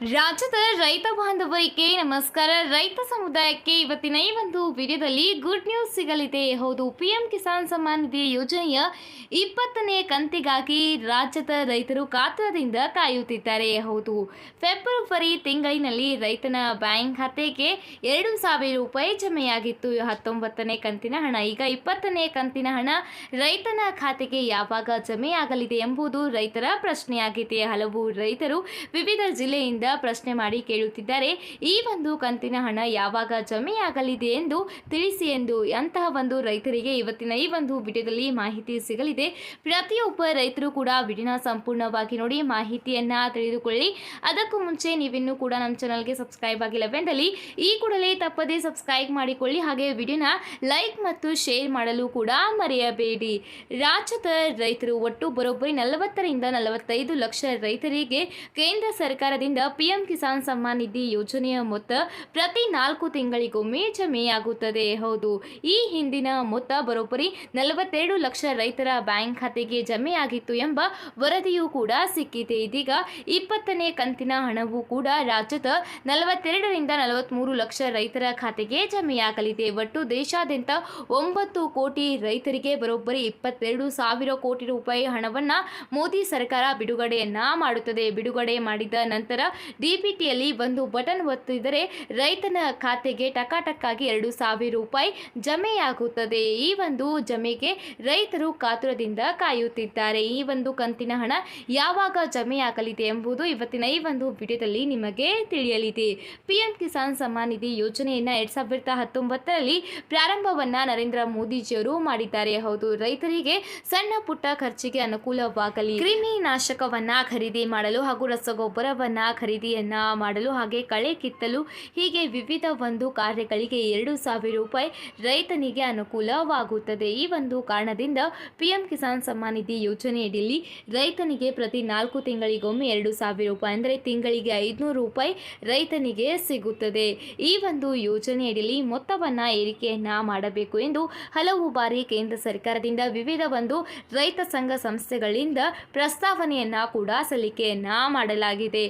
ರಾಜ್ಯದ ರೈತ ಬಾಂಧವರಿಗೆ ನಮಸ್ಕಾರ. ರೈತ ಸಮುದಾಯಕ್ಕೆ ಇವತ್ತಿನ ಈ ಒಂದು ವಿಡಿಯೋದಲ್ಲಿ ಗುಡ್ ನ್ಯೂಸ್ ಸಿಗಲಿದೆ. ಹೌದು ಪಿ ಎಂ ಕಿಸಾನ್ ಸಮ್ಮಾನ್ ನಿಧಿ ಯೋಜನೆಯ ಇಪ್ಪತ್ತನೇ ಕಂತಿಗಾಗಿ ರಾಜ್ಯದ ರೈತರು ಕಾತರದಿಂದ ಕಾಯುತ್ತಿದ್ದಾರೆ. ಹೌದು ಫೆಬ್ರವರಿ ತಿಂಗಳಿನಲ್ಲಿ ರೈತನ ಬ್ಯಾಂಕ್ ಖಾತೆಗೆ ಎರಡು ಸಾವಿರ ರೂಪಾಯಿ ಜಮೆಯಾಗಿತ್ತು. ಹತ್ತೊಂಬತ್ತನೇ ಕಂತಿನ ಹಣ, ಈಗ ಇಪ್ಪತ್ತನೇ ಕಂತಿನ ಹಣ ರೈತನ ಖಾತೆಗೆ ಯಾವಾಗ ಜಮೆಯಾಗಲಿದೆ ಎಂಬುದು ರೈತರ ಪ್ರಶ್ನೆಯಾಗಿದೆ. ಹಲವು ರೈತರು ವಿವಿಧ ಜಿಲ್ಲೆಯಿಂದ ಪ್ರಶ್ನೆ ಮಾಡಿ ಕೇಳುತ್ತಿದ್ದಾರೆ. ಈ ಒಂದು ಕಂತಿನ ಹಣ ಯಾವಾಗ ಜಮೆಯಾಗಲಿದೆ ಎಂದು ತಿಳಿಸಿ ಎಂದು ಅಂತಹ ಒಂದು ರೈತರಿಗೆ ಇವತ್ತಿನ ಈ ಒಂದು ವಿಡಿಯೋದಲ್ಲಿ ಮಾಹಿತಿ ಸಿಗಲಿದೆ. ಪ್ರತಿಯೊಬ್ಬ ರೈತರು ಕೂಡ ವಿಡಿಯೋನ ಸಂಪೂರ್ಣವಾಗಿ ನೋಡಿ ಮಾಹಿತಿಯನ್ನ ತಿಳಿದುಕೊಳ್ಳಿ. ಅದಕ್ಕೂ ಮುಂಚೆ ನೀವಿನ್ನೂ ಕೂಡ ನಮ್ಮ ಚಾನಲ್ಗೆ ಸಬ್ಸ್ಕ್ರೈಬ್ ಆಗಿಲ್ಲವೆಂದಲ್ಲಿ ಈ ಕೂಡಲೇ ತಪ್ಪದೇ ಸಬ್ಸ್ಕ್ರೈಬ್ ಮಾಡಿಕೊಳ್ಳಿ. ಹಾಗೆ ವಿಡಿಯೋನ ಲೈಕ್ ಮತ್ತು ಶೇರ್ ಮಾಡಲು ಕೂಡ ಮರೆಯಬೇಡಿ. ರಾಜ್ಯದ ರೈತರು ಒಟ್ಟು ಬರೋಬ್ಬರಿ ನಲವತ್ತರಿಂದ ನಲವತ್ತೈದು ಲಕ್ಷ ರೈತರಿಗೆ ಕೇಂದ್ರ ಸರ್ಕಾರದಿಂದ ಪಿಎಂ ಕಿಸಾನ್ ಸಮ್ಮಾನ್ ನಿಧಿ ಯೋಜನೆಯ ಮೊತ್ತ ಪ್ರತಿ ನಾಲ್ಕು ತಿಂಗಳಿಗೊಮ್ಮೆ ಜಮೆಯಾಗುತ್ತದೆ. ಹೌದು, ಈ ಹಿಂದಿನ ಮೊತ್ತ ಬರೋಬ್ಬರಿ ನಲವತ್ತೆರಡು ಲಕ್ಷ ರೈತರ ಬ್ಯಾಂಕ್ ಖಾತೆಗೆ ಜಮೆಯಾಗಿತ್ತು ಎಂಬ ವರದಿಯೂ ಕೂಡ ಸಿಕ್ಕಿದೆ. ಇದೀಗ ಇಪ್ಪತ್ತನೇ ಕಂತಿನ ಹಣವೂ ಕೂಡ ರಾಜ್ಯದ ನಲವತ್ತೆರಡರಿಂದ ನಲವತ್ತ್ಮೂರು ಲಕ್ಷ ರೈತರ ಖಾತೆಗೆ ಜಮೆಯಾಗಲಿದೆ. ಒಟ್ಟು ದೇಶಾದ್ಯಂತ ಒಂಬತ್ತು ಕೋಟಿ ರೈತರಿಗೆ ಬರೋಬ್ಬರಿ ಇಪ್ಪತ್ತೆರಡು ಸಾವಿರ ಕೋಟಿ ರೂಪಾಯಿ ಹಣವನ್ನು ಮೋದಿ ಸರ್ಕಾರ ಬಿಡುಗಡೆಯನ್ನ ಮಾಡುತ್ತದೆ. ಬಿಡುಗಡೆ ಮಾಡಿದ ನಂತರ ಡಿಬಿಟಿಯಲ್ಲಿ ಒಂದು ಬಟನ್ ಒತ್ತಿದರೆ ರೈತನ ಖಾತೆಗೆ ಟಕಾಟಕ್ಕಾಗಿ ಎರಡು ಸಾವಿರ ರೂಪಾಯಿ ಜಮೆಯಾಗುತ್ತದೆ. ಈ ಒಂದು ಜಮೆಗೆ ರೈತರು ಕಾತುರದಿಂದ ಕಾಯುತ್ತಿದ್ದಾರೆ. ಈ ಒಂದು ಕಂತಿನ ಹಣ ಯಾವಾಗ ಜಮೆಯಾಗಲಿದೆ ಎಂಬುದು ಇವತ್ತಿನ ಈ ಒಂದು ವಿಡಿಯೋದಲ್ಲಿ ನಿಮಗೆ ತಿಳಿಯಲಿದೆ. ಪಿಎಂ ಕಿಸಾನ್ ಸಮ್ಮಾನ್ ನಿಧಿ ಯೋಜನೆಯನ್ನ ಎರಡ್ ಸಾವಿರದ ಹತ್ತೊಂಬತ್ತರಲ್ಲಿ ಪ್ರಾರಂಭವನ್ನ ನರೇಂದ್ರ ಮೋದಿಜಿಯವರು ಮಾಡಿದ್ದಾರೆ. ಹೌದು, ರೈತರಿಗೆ ಸಣ್ಣ ಪುಟ್ಟ ಖರ್ಚಿಗೆ ಅನುಕೂಲವಾಗಲಿ. ಕ್ರಿಮಿ ನಾಶಕವನ್ನ ಖರೀದಿ ಮಾಡಲು ಹಾಗೂ ರಸಗೊಬ್ಬರವನ್ನ ಖರೀದಿಯನ್ನ ಮಾಡಲು ಹಾಗೆ ಕಳೆ ಕಿತ್ತಲು ಹೀಗೆ ವಿವಿಧ ಒಂದು ಕಾರ್ಯಗಳಿಗೆ ಎರಡು ಸಾವಿರ ರೂಪಾಯಿ ರೈತನಿಗೆ ಅನುಕೂಲವಾಗುತ್ತದೆ. ಈ ಒಂದು ಕಾರಣದಿಂದ ಪಿಎಂ ಕಿಸಾನ್ ಸಮ್ಮಾನ್ ನಿಧಿ ಯೋಜನೆಯಡಿಯಲ್ಲಿ ರೈತನಿಗೆ ಪ್ರತಿ ನಾಲ್ಕು ತಿಂಗಳಿಗೊಮ್ಮೆ ಎರಡು ಸಾವಿರ ರೂಪಾಯಿ ಅಂದರೆ ತಿಂಗಳಿಗೆ ಐದುನೂರು ರೂಪಾಯಿ ರೈತನಿಗೆ ಸಿಗುತ್ತದೆ. ಈ ಒಂದು ಯೋಜನೆಯಡಿಯಲ್ಲಿ ಮೊತ್ತವನ್ನು ಏರಿಕೆಯನ್ನ ಮಾಡಬೇಕು ಎಂದು ಹಲವು ಬಾರಿ ಕೇಂದ್ರ ಸರ್ಕಾರದಿಂದ ವಿವಿಧ ಒಂದು ರೈತ ಸಂಘ ಸಂಸ್ಥೆಗಳಿಂದ ಪ್ರಸ್ತಾವನೆಯನ್ನ ಕೂಡ ಸಲ್ಲಿಕೆಯನ್ನ ಮಾಡಲಾಗಿದೆ.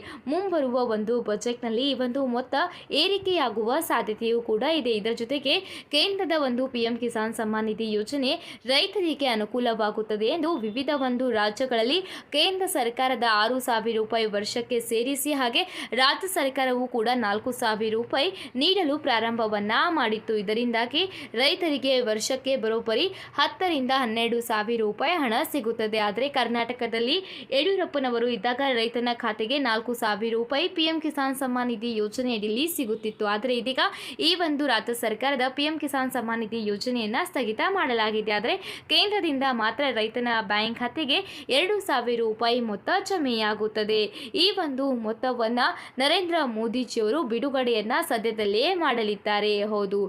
ಮುಂಬರುವ ಒಂದು ಬಜೆಟ್ನಲ್ಲಿ ಈ ಒಂದು ಮೊತ್ತ ಏರಿಕೆಯಾಗುವ ಸಾಧ್ಯತೆಯೂ ಕೂಡ ಇದೆ. ಇದರ ಜೊತೆಗೆ ಕೇಂದ್ರದ ಒಂದು ಪಿಎಂ ಕಿಸಾನ್ ಸಮ್ಮಾನ್ ನಿಧಿ ಯೋಜನೆ ರೈತರಿಗೆ ಅನುಕೂಲವಾಗುತ್ತದೆ ಎಂದು ವಿವಿಧ ಒಂದು ರಾಜ್ಯಗಳಲ್ಲಿ ಕೇಂದ್ರ ಸರ್ಕಾರದ ಆರು ಸಾವಿರ ರೂಪಾಯಿ ವರ್ಷಕ್ಕೆ ಸೇರಿಸಿ ಹಾಗೆ ರಾಜ್ಯ ಸರ್ಕಾರವು ಕೂಡ ನಾಲ್ಕು ಸಾವಿರ ರೂಪಾಯಿ ನೀಡಲು ಪ್ರಾರಂಭವನ್ನ ಮಾಡಿತ್ತು. ಇದರಿಂದಾಗಿ ರೈತರಿಗೆ ವರ್ಷಕ್ಕೆ ಬರೋಬ್ಬರಿ ಹತ್ತರಿಂದ ಹನ್ನೆರಡು ಸಾವಿರ ರೂಪಾಯಿ ಹಣ ಸಿಗುತ್ತದೆ. ಆದರೆ ಕರ್ನಾಟಕದಲ್ಲಿ ಯಡಿಯೂರಪ್ಪನವರು ಇದ್ದಾಗ ರೈತನ ಖಾತೆಗೆ ನಾಲ್ಕು ಸಾವಿರ ರೂಪಾಯಿ ಪಿಎಂ ಕಿಸಾನ್ ಸಮ್ಮಾನ್ ನಿಧಿ ಯೋಜನೆಯಡಿಯಲ್ಲಿ ಸಿಗುತ್ತಿತ್ತು. ಆದರೆ ಇದೀಗ ಈ ಒಂದು ರಾಜ್ಯ ಸರ್ಕಾರದ ಪಿಎಂ ಕಿಸಾನ್ ಸಮ್ಮಾನ್ ನಿಧಿ ಯೋಜನೆಯನ್ನ ಸ್ಥಗಿತ ಮಾಡಲಾಗಿದೆ. ಆದರೆ ಕೇಂದ್ರದಿಂದ ಮಾತ್ರ ರೈತನ ಬ್ಯಾಂಕ್ ಖಾತೆಗೆ ಎರಡು ಸಾವಿರ ರೂಪಾಯಿ ಮೊತ್ತ ಜಮೆಯಾಗುತ್ತದೆ. ಈ ಒಂದು ಮೊತ್ತವನ್ನ ನರೇಂದ್ರ ಮೋದಿಜಿಯವರು ಬಿಡುಗಡೆಯನ್ನ ಸದ್ಯದಲ್ಲೇ ಮಾಡಲಿದ್ದಾರೆ. ಹೌದು,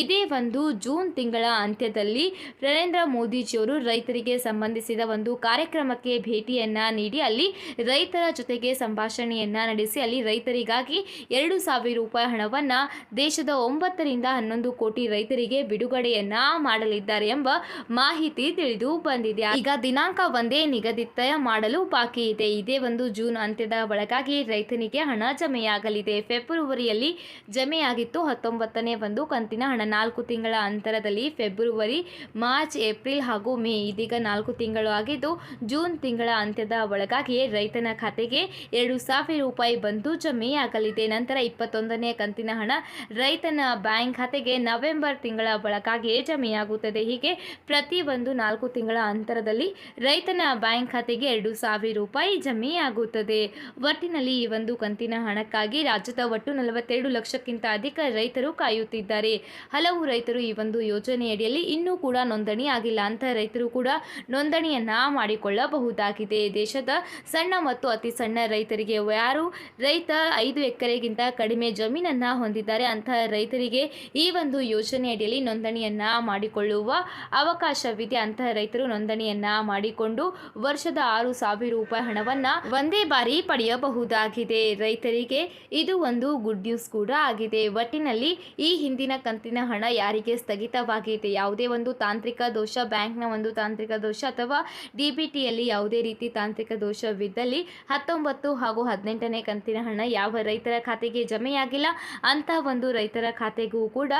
ಇದೇ ಒಂದು ಜೂನ್ ತಿಂಗಳ ಅಂತ್ಯದಲ್ಲಿ ನರೇಂದ್ರ ಮೋದಿಜಿಯವರು ರೈತರಿಗೆ ಸಂಬಂಧಿಸಿದ ಒಂದು ಕಾರ್ಯಕ್ರಮಕ್ಕೆ ಭೇಟಿಯನ್ನ ನೀಡಿ ಅಲ್ಲಿ ರೈತರ ಜೊತೆಗೆ ಸಂಭಾಷಣೆಯನ್ನ ನಡೆಸಿ ಅಲ್ಲಿ ರೈತರಿಗಾಗಿ ಎರಡು ಸಾವಿರ ರೂಪಾಯಿ ಹಣವನ್ನು ದೇಶದ ಒಂಬತ್ತರಿಂದ ಹನ್ನೊಂದು ಕೋಟಿ ರೈತರಿಗೆ ಬಿಡುಗಡೆಯನ್ನ ಮಾಡಲಿದ್ದಾರೆ ಎಂಬ ಮಾಹಿತಿ ತಿಳಿದು ಬಂದಿದೆ. ಈಗ ದಿನಾಂಕ ಒಂದೇ ನಿಗದಿತ ಮಾಡಲು ಬಾಕಿ ಇದೆ. ಇದೇ ಒಂದು ಜೂನ್ ಅಂತ್ಯದ ಒಳಗಾಗಿ ರೈತನಿಗೆ ಹಣ ಜಮೆಯಾಗಲಿದೆ. ಫೆಬ್ರವರಿಯಲ್ಲಿ ಜಮೆಯಾಗಿತ್ತು. ಹತ್ತೊಂಬತ್ತನೇ ಒಂದು ಕಂತಿನ ಹಣ. ನಾಲ್ಕು ತಿಂಗಳ ಅಂತರದಲ್ಲಿ ಫೆಬ್ರವರಿ, ಮಾರ್ಚ್, ಏಪ್ರಿಲ್ ಹಾಗೂ ಮೇ ಇದೀಗ ನಾಲ್ಕು ತಿಂಗಳು ಆಗಿದ್ದು, ಜೂನ್ ತಿಂಗಳ ಅಂತ್ಯದ ಒಳಗಾಗಿಯೇ ರೈತನ ಖಾತೆಗೆ ಎರಡು ಸಾವಿರ ರೂಪಾಯಿ ಬಂದು ಜಮೆಯಾಗಲಿದೆ ನಂತರ ಇಪ್ಪತ್ತೊಂದನೇ ಕಂತಿನ ಹಣ ರೈತನ ಬ್ಯಾಂಕ್ ಖಾತೆಗೆ ನವೆಂಬರ್ ತಿಂಗಳ ಒಳಗಾಗಿ ಜಮೆಯಾಗುತ್ತದೆ. ಹೀಗೆ ಪ್ರತಿ ಒಂದು ನಾಲ್ಕು ತಿಂಗಳ ಅಂತರದಲ್ಲಿ ರೈತನ ಬ್ಯಾಂಕ್ ಖಾತೆಗೆ ಎರಡು ಸಾವಿರ ರೂಪಾಯಿ ಜಮೆಯಾಗುತ್ತದೆ. ಒಟ್ಟಿನಲ್ಲಿ ಈ ಒಂದು ಕಂತಿನ ಹಣಕ್ಕಾಗಿ ರಾಜ್ಯದ ಒಟ್ಟು ನಲವತ್ತೆರಡು ಲಕ್ಷಕ್ಕಿಂತ ಅಧಿಕ ರೈತರು ಕಾಯುತ್ತಿದ್ದಾರೆ. ಹಲವು ರೈತರು ಈ ಒಂದು ಯೋಜನೆಯಡಿಯಲ್ಲಿ ಇನ್ನೂ ಕೂಡ ನೋಂದಣಿ ಆಗಿಲ್ಲ ಅಂತ ರೈತರು ಕೂಡ ನೋಂದಣಿಯನ್ನ ಮಾಡಿಕೊಳ್ಳಬಹುದಾಗಿದೆ. ದೇಶದ ಸಣ್ಣ ಮತ್ತು ಅತಿ ಸಣ್ಣ ರೈತರಿಗೆ ಯಾರು ರೈತ ಐದು ಎಕರೆಗಿಂತ ಕಡಿಮೆ ಜಮೀನನ್ನ ಹೊಂದಿದ್ದಾರೆ. ಅಂತಹ ರೈತರಿಗೆ ಈ ಒಂದು ಯೋಜನೆಯಡಿಯಲ್ಲಿ ನೋಂದಣಿಯನ್ನ ಮಾಡಿಕೊಳ್ಳುವ ಅವಕಾಶವಿದೆ. ಅಂತಹ ರೈತರು ನೋಂದಣಿಯನ್ನ ಮಾಡಿಕೊಂಡು ವರ್ಷದ ಆರು ಸಾವಿರ ರೂಪಾಯಿ ಹಣವನ್ನ ಒಂದೇ ಬಾರಿ ಪಡೆಯಬಹುದಾಗಿದೆ. ರೈತರಿಗೆ ಇದು ಒಂದು ಗುಡ್ ನ್ಯೂಸ್ ಕೂಡ ಆಗಿದೆ. ಒಟ್ಟಿನಲ್ಲಿ ಈ ಹಿಂದಿನ ಕಂತಿನ ಹಣ ಯಾರಿಗೆ ಸ್ಥಗಿತವಾಗಿದೆ? ಯಾವುದೇ ಒಂದು ತಾಂತ್ರಿಕ ದೋಷ, ಬ್ಯಾಂಕ್ನ ಒಂದು ತಾಂತ್ರಿಕ ದೋಷ ಅಥವಾ ಡಿಬಿಟಿಯಲ್ಲಿ ಯಾವುದೇ ರೀತಿ ತಾಂತ್ರಿಕ ದೋಷವಿದ್ದಲ್ಲಿ ಹತ್ತೊಂಬತ್ತು ಹಾಗೂ ಹದಿನೆಂಟನೇ ಕಂತಿನ ಹಣ ಯಾವ ರೈತರ ಖಾತೆಗೆ ಜಮೆಯಾಗಿಲ್ಲ? ಅಂತ ಒಂದು ರೈತರ ಖಾತೆಗೂ ಕೂಡ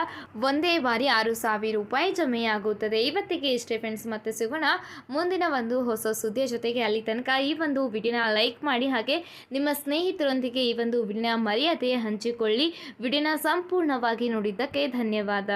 ಒಂದೇ ಬಾರಿ ಆರು ಸಾವಿರ ರೂಪಾಯಿ ಜಮೆಯಾಗುತ್ತದೆ. ಇವತ್ತಿಗೆ ಇಷ್ಟೇ ಫ್ರೆಂಡ್ಸ್ ಮತ್ತೆ ಸಿಗೋಣ ಮುಂದಿನ ಒಂದು ಹೊಸ ಸುದ್ದಿಯ ಜೊತೆಗೆ. ಅಲ್ಲಿ ತನಕ ಈ ಒಂದು ವಿಡಿಯೋನ ಲೈಕ್ ಮಾಡಿ, ಹಾಗೆ ನಿಮ್ಮ ಸ್ನೇಹಿತರೊಂದಿಗೆ ಈ ಒಂದು ವಿಡಿಯೋನ ಮರ್ಯಾದೆ ಹಂಚಿಕೊಳ್ಳಿ. ವಿಡಿಯೋನ ಸಂಪೂರ್ಣವಾಗಿ ನೋಡಿದ್ದಕ್ಕೆ ಧನ್ಯವಾದ.